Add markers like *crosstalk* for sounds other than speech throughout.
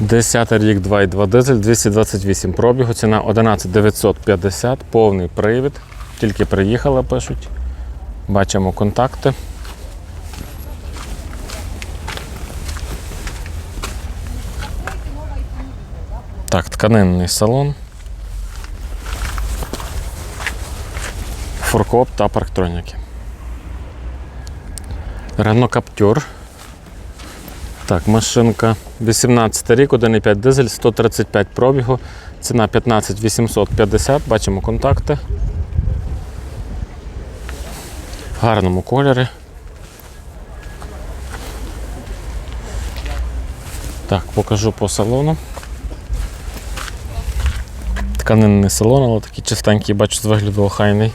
10 рік 2,2 дизель, 228 пробігу, ціна 11 950, повний привід. Тільки приїхала, пишуть. Бачимо контакти. Так, тканинний салон. Форкоп та парктроніки. Рено Каптюр. Так, машинка 18 рік, 1,5 дизель, 135 пробігу, ціна 15 850, бачимо контакти. В гарному кольорі. Так, покажу по салону. Тканинний салон, але такий чистенький, бачу, з вигляду охайний.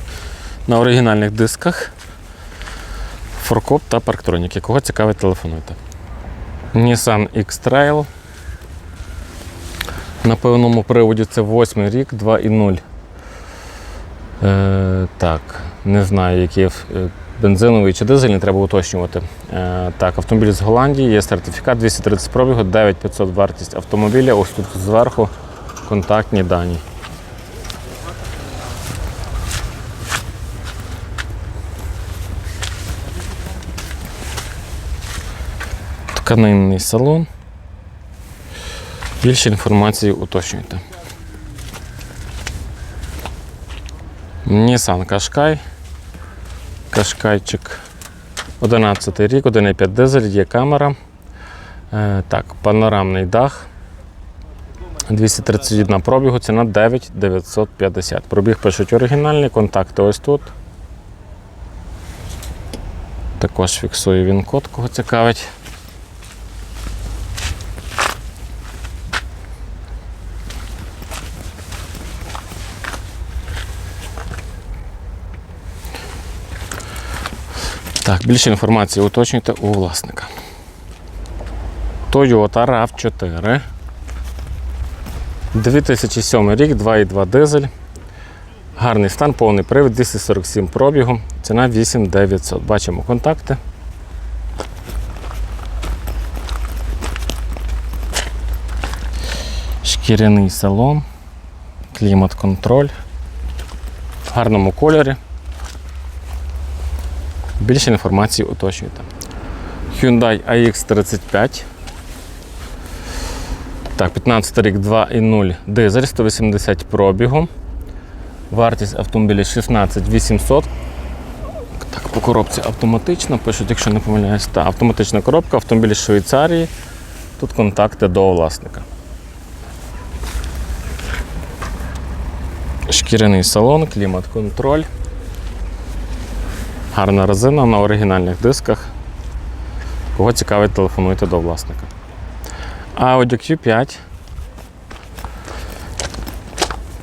На оригінальних дисках. Форкоп та парктроніки. Кого цікавить, телефонуйте. Nissan X-Trail. На певному приводі це 8 рік, 2,0. Е, так, не знаю, який е, бензиновий чи дизельний, треба уточнювати. Е, так, автомобіль з Голландії, є сертифікат 230 пробігу, 9500 вартість автомобіля. Ось тут зверху контактні дані. Тканинний салон. Більше інформації уточнюйте. Nissan Qashqai. Кашкайчик 11 рік, 1,5 дизель, є камера. Е, так, панорамний дах. 231 пробігу, ціна 9950. Пробіг пишуть оригінальний, контакти ось тут. Також фіксую він код, кого цікавить. Так, більше інформації уточнюйте у власника. Toyota RAV4. 2007 рік, 2,2 дизель. Гарний стан, повний привід, 247 пробігу. Ціна 8900. Бачимо контакти. Шкіряний салон, клімат-контроль. В гарному кольорі. Більше інформації уточнюйте. Hyundai AX35. Так, 15 рік 2,0 дизель, 180 пробігу. Вартість автомобіля 16 800. Так, по коробці автоматично, пишуть, якщо не помиляюсь. Так, автоматична коробка, автомобіль з Швейцарії. Тут контакти до власника. Шкіряний салон, клімат-контроль. Гарна резина на оригінальних дисках. Кого цікавить, телефонуйте до власника. Audi Q5.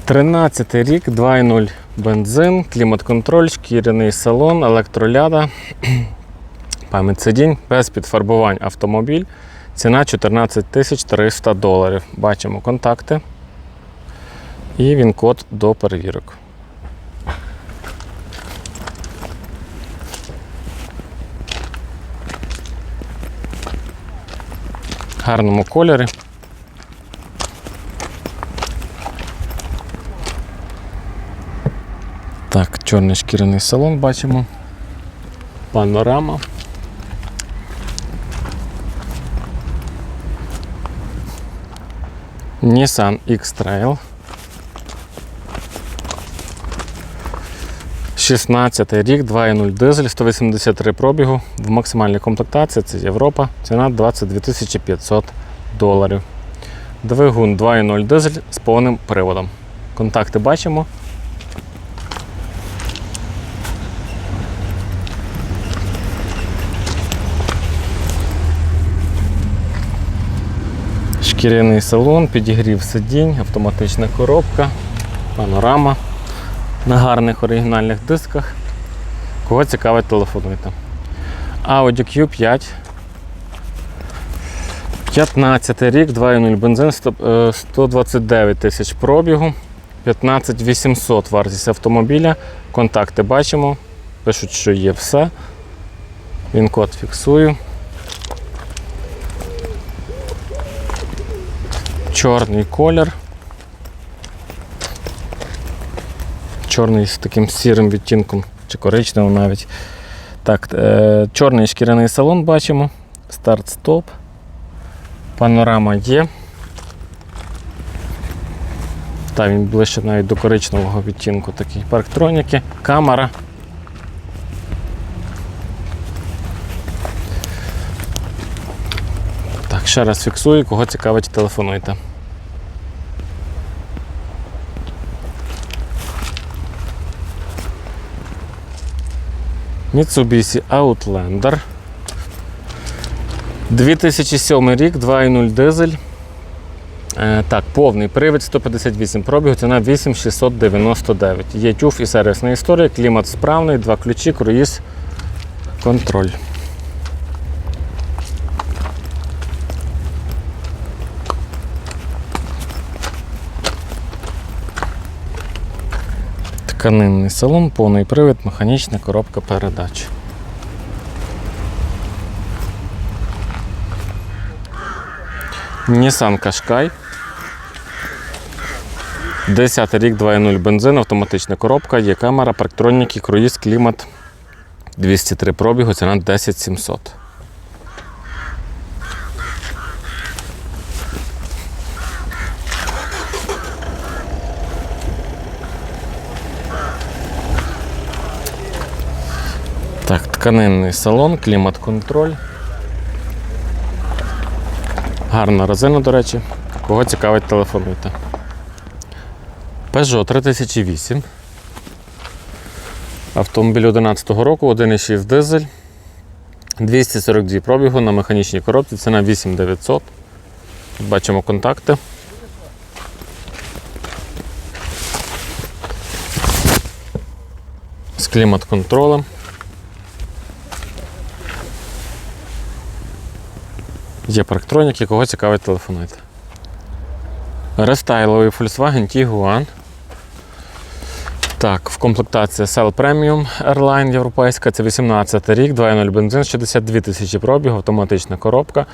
13 рік, 2.0 бензин, клімат-контроль, шкіряний салон, електроляда, *clears throat* пам'ять сидінь, без підфарбувань автомобіль. Ціна 14 300 доларів. Бачимо контакти. І він код до перевірок. Гарному кольорі. Так, чорний шкіряний салон бачимо. Панорама. Nissan X-Trail. 16 рік, 2.0 дизель, 183 пробігу. В максимальній комплектації це Європа. Ціна 22 500 доларів. Двигун 2.0 дизель з повним приводом. Контакти бачимо. Шкіряний салон, підігрів сидінь, автоматична коробка, панорама на гарних оригінальних дисках. Кого цікавить, телефонуйте. Audi Q5. 15 рік, 2.0 бензин, е, 129 тисяч пробігу, 15 800 вартість автомобіля. Контакти бачимо. Пишуть, що є все. Він код фіксую. Чорний колір. Чорний з таким сірим відтінком, чи коричневим навіть. Так, е, чорний шкіряний салон бачимо. Старт-стоп. Панорама є. Та він ближче навіть до коричневого відтінку такий. Парктроніки, камера. Так, ще раз фіксую, кого цікавить, телефонуйте. Mitsubishi Outlander. 2007 рік, 2.0 дизель. Е, так, повний привід 158 пробігу, ціна 8699. Є тюф і сервісна історія, клімат справний, два ключі, круїз, контроль. Тканинний салон, повний привід, механічна коробка передач. Nissan Qashqai. 10 рік 2.0 бензин, автоматична коробка, є камера, парктроніки, круїз, клімат. 203 пробігу, ціна 10700. Так, тканинний салон, клімат-контроль. Гарна резина, до речі. Кого цікавить, телефонуйте. Peugeot 3008. Автомобіль 11 року, 1,6 дизель. 242 пробігу на механічній коробці, ціна 8900. Бачимо контакти. З клімат-контролем. Є парктроніки, кого цікавить, телефонуйте. Рестайловий Volkswagen Tiguan. Так, в комплектації Cell Premium Airline європейська, це 18 рік, 2.0 бензин, 62 тисячі пробігу, автоматична коробка.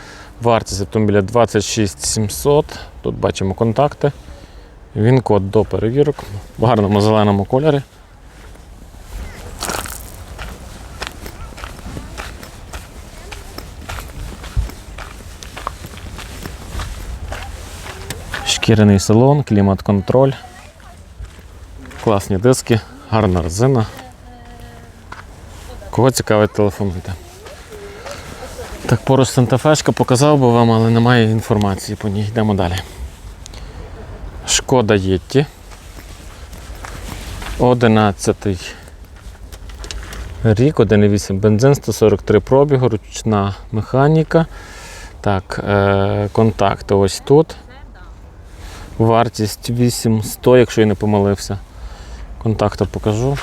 Вартість автомобіля 26 700. Тут бачимо контакти. Він код до перевірок в гарному зеленому кольорі. Шкіряний салон, клімат-контроль. Класні диски, гарна резина. Кого цікавить, телефонуйте. Так, поруч Сантафешка показав би вам, але немає інформації по ній. Йдемо далі. Шкода Єтті. 11 рік, 1,8 бензин, 143 пробігу, ручна механіка. Так, е, контакти ось тут. Вартість 800, якщо я не помилився. Контакти покажу.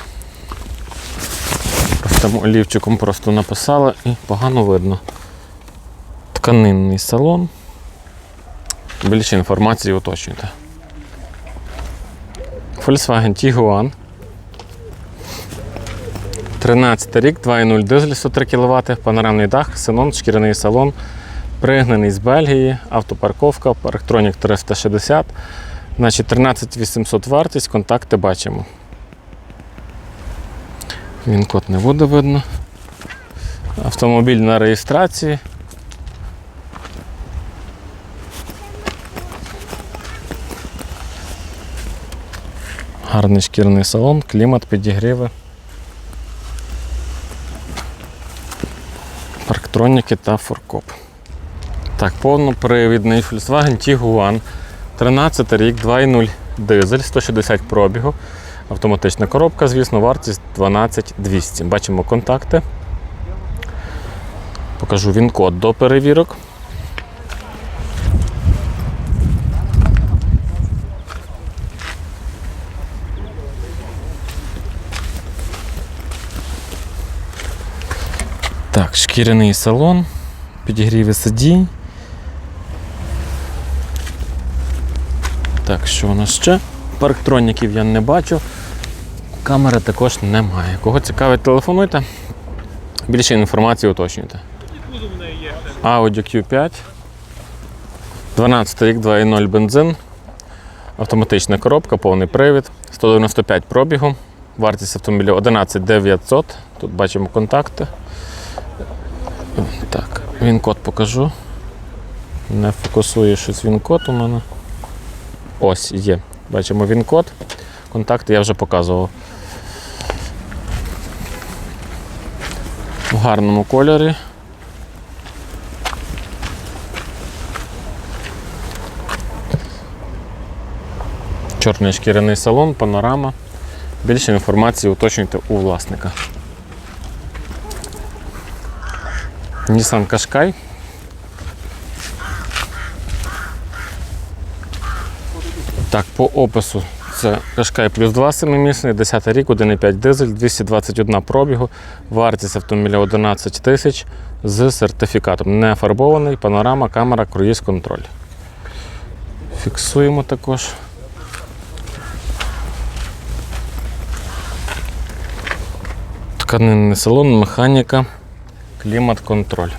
Там олівчиком просто написали і погано видно. Тканинний салон. Більше інформації уточнюйте. Volkswagen Tiguan. 13 рік, 2.0 дизель 103 кВт, панорамний дах, синон, шкіряний салон, пригнаний з Бельгії, автопарковка, Парктронік 360. Значить, 13 800 вартість, контакти бачимо. Він код не буде видно. Автомобіль на реєстрації. Гарний шкірний салон, клімат, підігріви. Парктроніки та форкоп. Так, повнопривідний Volkswagen Tiguan. 13 рік, 2.0 дизель, 160 пробігу. Автоматична коробка, звісно, вартість 12200. Бачимо контакти. Покажу він код до перевірок. Так, шкіряний салон, підігріви сидінь. Так, що у нас ще? Парктроніків я не бачу. Камери також немає. Кого цікавить, телефонуйте. Більше інформації уточнюйте. Audi Q5. 12 рік, 2.0 бензин. Автоматична коробка, повний привід, 195 пробігу. Вартість автомобіля 11 900. Тут бачимо контакти. Так, він код покажу. Не фокусує щось він код у мене. Ось є. Бачимо він код. Контакти я вже показував. В гарному кольорі. Чорний шкіряний салон, панорама. Більше інформації уточнюйте у власника. Nissan Qashqai. Так, по опису це Qashqai плюс 2 7-місний, 10 рік, 1,5 дизель, 221 пробігу, вартість автомобіля 11 тисяч з сертифікатом. Не фарбований, панорама, камера, круїз контроль. Фіксуємо також. Тканинний салон, механіка, клімат-контроль.